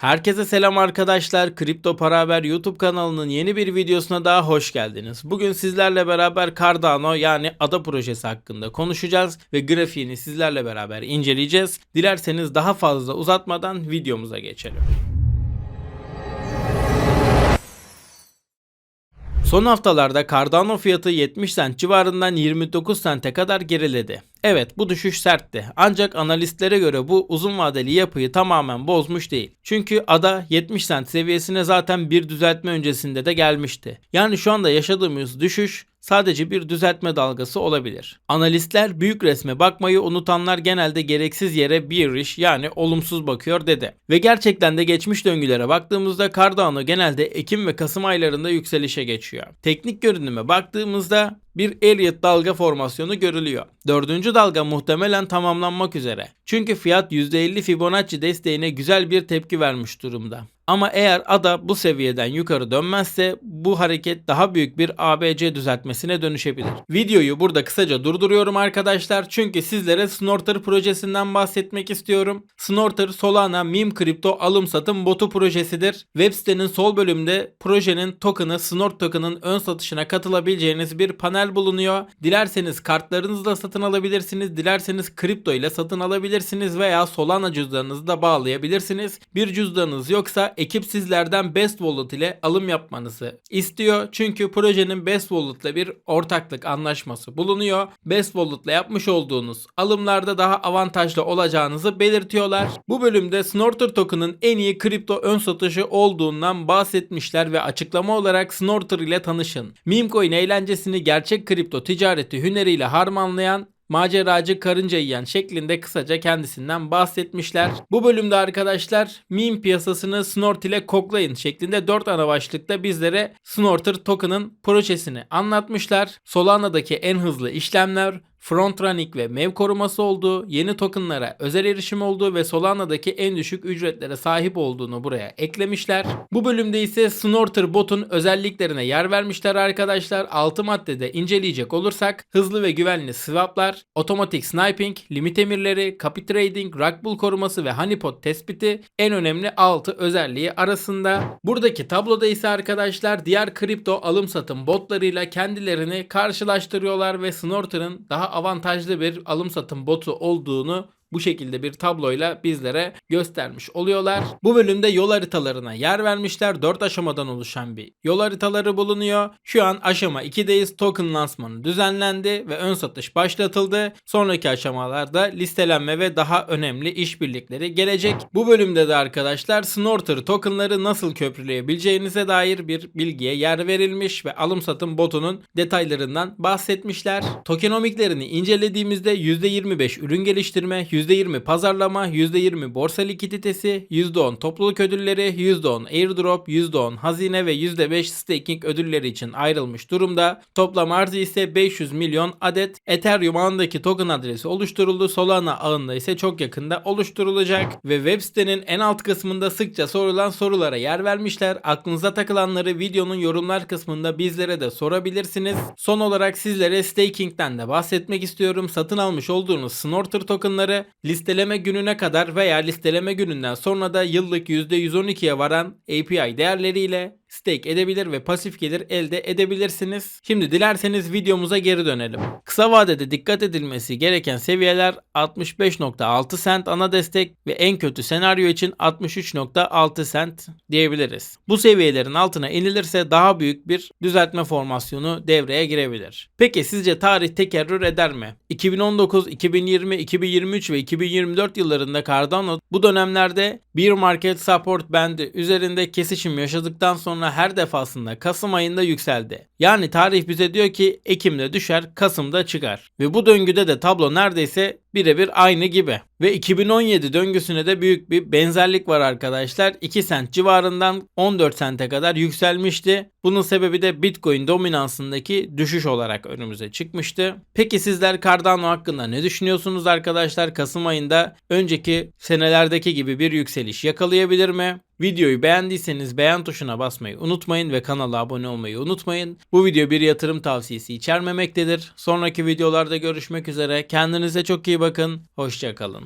Herkese selam arkadaşlar. Kripto Para Haber YouTube kanalının yeni bir videosuna daha hoş geldiniz. Bugün sizlerle beraber Cardano yani ada projesi hakkında konuşacağız ve grafiğini sizlerle beraber inceleyeceğiz. Dilerseniz daha fazla uzatmadan videomuza geçelim. Son haftalarda Cardano fiyatı 70 cent civarından 29 sente kadar geriledi. Evet bu düşüş sertti. Ancak analistlere göre bu uzun vadeli yapıyı tamamen bozmuş değil. Çünkü ada 70 sent seviyesine zaten bir düzeltme öncesinde de gelmişti. Yani şu anda yaşadığımız düşüş sadece bir düzeltme dalgası olabilir. Analistler büyük resme bakmayı unutanlar genelde gereksiz yere bearish yani olumsuz bakıyor dedi. Ve gerçekten de geçmiş döngülere baktığımızda Cardano genelde Ekim ve Kasım aylarında yükselişe geçiyor. Teknik görünüme baktığımızda bir Elliott dalga formasyonu görülüyor. Dördüncü dalga muhtemelen tamamlanmak üzere. Çünkü fiyat %50 Fibonacci desteğine güzel bir tepki vermiş durumda. Ama eğer ADA bu seviyeden yukarı dönmezse bu hareket daha büyük bir ABC düzeltmesine dönüşebilir. Videoyu burada kısaca durduruyorum arkadaşlar çünkü sizlere Snorter projesinden bahsetmek istiyorum. Snorter Solana Meme Kripto alım satım botu projesidir. Web sitenin sol bölümde projenin token'ı Snort token'ın ön satışına katılabileceğiniz bir panel bulunuyor. Dilerseniz kartlarınızla satın alabilirsiniz. Dilerseniz kripto ile satın alabilirsiniz veya Solana cüzdanınızı da bağlayabilirsiniz. Bir cüzdanınız yoksa ekip sizlerden Best Wallet ile alım yapmanızı istiyor. Çünkü projenin Best Wallet ile bir ortaklık anlaşması bulunuyor. Best Wallet ile yapmış olduğunuz alımlarda daha avantajlı olacağınızı belirtiyorlar. Bu bölümde Snorter token'ın en iyi kripto ön satışı olduğundan bahsetmişler ve açıklama olarak Snorter ile tanışın. Meme coin eğlencesini gerçek kripto ticareti hüneriyle harmanlayan maceracı karınca yiyen şeklinde kısaca kendisinden bahsetmişler. Bu bölümde arkadaşlar meme piyasasını Snort ile koklayın şeklinde 4 ana başlıkta bizlere Snorter token'ın projesini anlatmışlar. Solana'daki en hızlı işlemler, frontrunning ve mev koruması olduğu, yeni tokenlara özel erişim olduğu ve Solana'daki en düşük ücretlere sahip olduğunu buraya eklemişler. Bu bölümde ise Snorter bot'un özelliklerine yer vermişler arkadaşlar. 6 maddede inceleyecek olursak hızlı ve güvenli swaplar, otomatik sniping, limit emirleri, copy trading, rug koruması ve honeypot tespiti en önemli 6 özelliği arasında. Buradaki tabloda ise arkadaşlar diğer kripto alım satım botlarıyla kendilerini karşılaştırıyorlar ve Snorter'ın daha avantajlı bir alım satım botu olduğunu bu şekilde bir tabloyla bizlere göstermiş oluyorlar. Bu bölümde yol haritalarına yer vermişler. 4 aşamadan oluşan bir yol haritaları bulunuyor. Şu an aşama 2'deyiz. Token lansmanı düzenlendi ve ön satış başlatıldı. Sonraki aşamalarda listelenme ve daha önemli işbirlikleri gelecek. Bu bölümde de arkadaşlar Snorter tokenları nasıl köprüleyebileceğinize dair bir bilgiye yer verilmiş ve alım satım botunun detaylarından bahsetmişler. Tokenomiklerini incelediğimizde %25 ürün geliştirme, %20 pazarlama, %20 borsa likiditesi, %10 topluluk ödülleri, %10 airdrop, %10 hazine ve %5 staking ödülleri için ayrılmış durumda. Toplam arzı ise 500 milyon adet. Ethereum ağındaki token adresi oluşturuldu. Solana ağında ise çok yakında oluşturulacak. Ve web sitenin en alt kısmında sıkça sorulan sorulara yer vermişler. Aklınıza takılanları videonun yorumlar kısmında bizlere de sorabilirsiniz. Son olarak sizlere staking'den de bahsetmek istiyorum. Satın almış olduğunuz Snorter tokenları listeleme gününe kadar veya listeleme gününden sonra da yıllık %112'ye varan API değerleriyle stake edebilir ve pasif gelir elde edebilirsiniz. Şimdi dilerseniz videomuza geri dönelim. Kısa vadede dikkat edilmesi gereken seviyeler 65.6 cent ana destek ve en kötü senaryo için 63.6 cent diyebiliriz. Bu seviyelerin altına inilirse daha büyük bir düzeltme formasyonu devreye girebilir. Peki sizce tarih tekerrür eder mi? 2019, 2020, 2023 ve 2024 yıllarında Cardano bu dönemlerde bir market support bendi üzerinde kesişim yaşadıktan sonra her defasında Kasım ayında yükseldi. Yani tarih bize diyor ki Ekim'de düşer, Kasım'da çıkar. Ve bu döngüde de tablo neredeyse birebir aynı gibi. Ve 2017 döngüsüne de büyük bir benzerlik var arkadaşlar. 2 sent civarından 14 sente kadar yükselmişti. Bunun sebebi de Bitcoin dominansındaki düşüş olarak önümüze çıkmıştı. Peki sizler Cardano hakkında ne düşünüyorsunuz arkadaşlar? Kasım ayında önceki senelerdeki gibi bir yükseliş yakalayabilir mi? Videoyu beğendiyseniz beğen tuşuna basmayı unutmayın ve kanala abone olmayı unutmayın. Bu video bir yatırım tavsiyesi içermemektedir. Sonraki videolarda görüşmek üzere. Kendinize çok iyi bakın. Hoşçakalın.